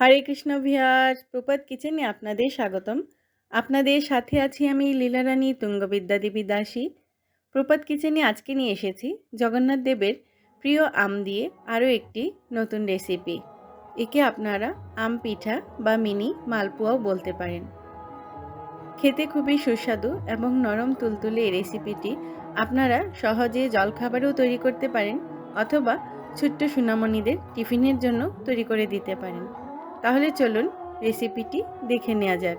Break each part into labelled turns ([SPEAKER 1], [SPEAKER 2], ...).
[SPEAKER 1] হরে কৃষ্ণ ভিয়ার প্রপাত কিচেনে আপনাদের স্বাগতম। আপনাদের সাথে আছি আমি লীলারানী তুঙ্গবিদ্যা দেবী দাসী। প্রপাত কিচেনে আজকে নিয়ে এসেছি জগন্নাথ দেবের প্রিয় আম দিয়ে আরও একটি নতুন রেসিপি একে আপনারা আম পিঠা বা মিনি মালপোয়াও বলতে পারেন। খেতে খুবই সুস্বাদু এবং নরম তুলতুলে এই রেসিপিটি আপনারা সহজে জলখাবারেও তৈরি করতে পারেন অথবা ছোট্ট সুনামণিদের টিফিনের জন্য তৈরি করে দিতে পারেন। তাহলে চলুন রেসিপিটি দেখে নেওয়া যাক।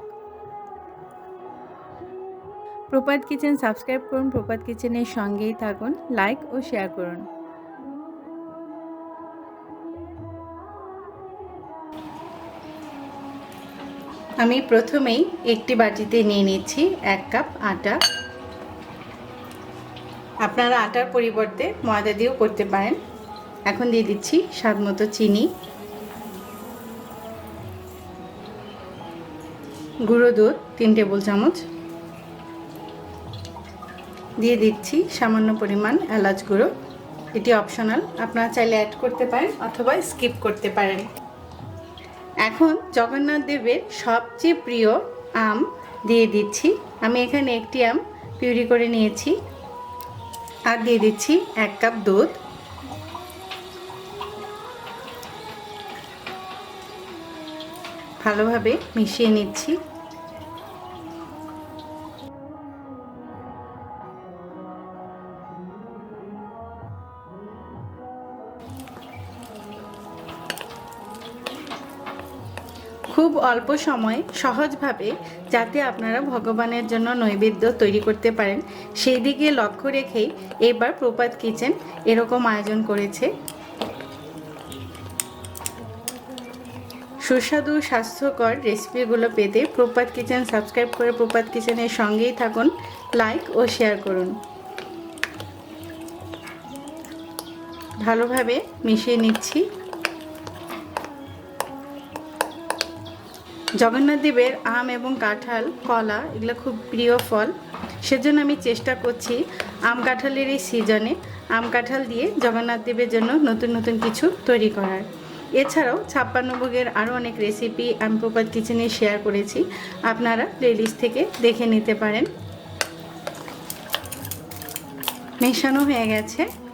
[SPEAKER 1] প্রপাত কিচেন সাবস্ক্রাইব করুন, প্রপাত কিচেনের সঙ্গেই থাকুন, লাইক ও শেয়ার করুন। আমি প্রথমেই একটি বাটিতে নিয়ে নিচ্ছি এক কাপ আটা। আপনারা আটার পরিবর্তে ময়দা দিয়েও করতে পারেন। এখন দিয়ে দিচ্ছি স্বাদ মতো চিনি। গুঁড়ো দুধ, তিন টেবিল চামচ। দিয়ে দিচ্ছি সামান্য পরিমাণ এলাচ গুঁড়ো। এটি অপশনাল আপনারা চাইলে অ্যাড করতে পারেন অথবা স্কিপ করতে পারেন। এখন জগন্নাথ দেবের সবচেয়ে প্রিয় আম দিয়ে দিচ্ছি। আমি এখানে একটি আম পিউরি করে নিয়েছি। আর দিয়ে দিচ্ছি এক কাপ দুধ। ভালোভাবে মিশিয়ে নিচ্ছি। খুব অল্প সময় সহজভাবে যাতে আপনারা ভগবানের জন্য নৈবেদ্য তৈরি করতে পারেন। সেই দিকে লক্ষ্য রেখেই এবার প্রপাত কিচেন এরকম আয়োজন করেছে। সুস্বাদু, স্বাস্থ্যকর রেসিপিগুলো পেতে প্রপাত কিচেন সাবস্ক্রাইব করে প্রপাত কিচেনের সঙ্গেই থাকুন, লাইক ও শেয়ার করুন। ভালোভাবে মিশিয়ে নিচ্ছি। জগন্নাথ দেবের আম এবং কাঁঠাল, কলা, এগুলো খুব প্রিয় ফল। সেজন্য আমি চেষ্টা করছি আম কাঁঠালের এই সিজনে আম কাঁঠাল দিয়ে জগন্নাথ দেবের জন্য নতুন নতুন কিছু তৈরি করার। এছাড়াও ছাপ্পান্ন ভোগের আরও অনেক রেসিপি আমি প্রপাত কিচেনে শেয়ার করেছি। আপনারা প্লেলিস্ট থেকে দেখে নিতে পারেন। মেশানো হয়ে গেছে।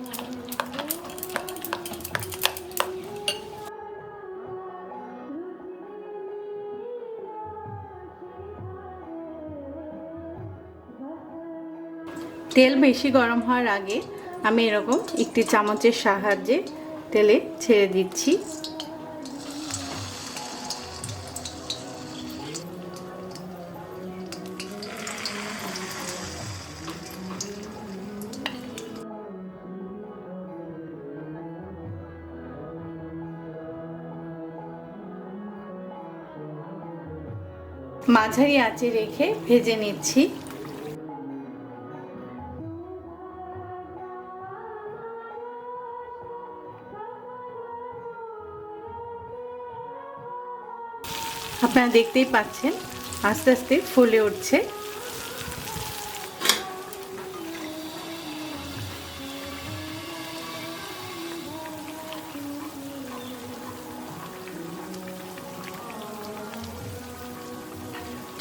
[SPEAKER 1] তেল বেশি গরম হওয়ার আগে আমি এরকম একটি চামচের সাহায্যে তেলে ছেড়ে দিচ্ছি। মাঝারি আঁচে রেখে ভেজে নিচ্ছি। আপনারা দেখতেই পাচ্ছেন, আস্তে আস্তে ফুলে উঠছে।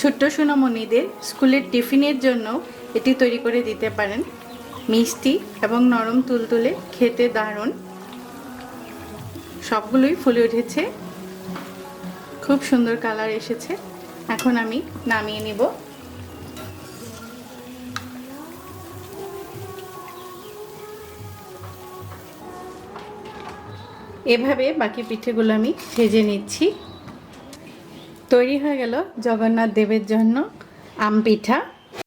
[SPEAKER 1] ছোট্ট সোনামণিদের স্কুলের টিফিনের জন্য এটি তৈরি করে দিতে পারেন। মিষ্টি এবং নরম তুলতুলে খেতে দারুণ। সবগুলোই ফুলে উঠেছে। খুব সুন্দর কালার এসেছে। এখন আমি নামিয়ে নিব। এভাবে বাকি পিঠেগুলো আমি ভেজে নিচ্ছি। তৈরি হয়ে গেল জগন্নাথ দেবের জন্য আম পিঠা।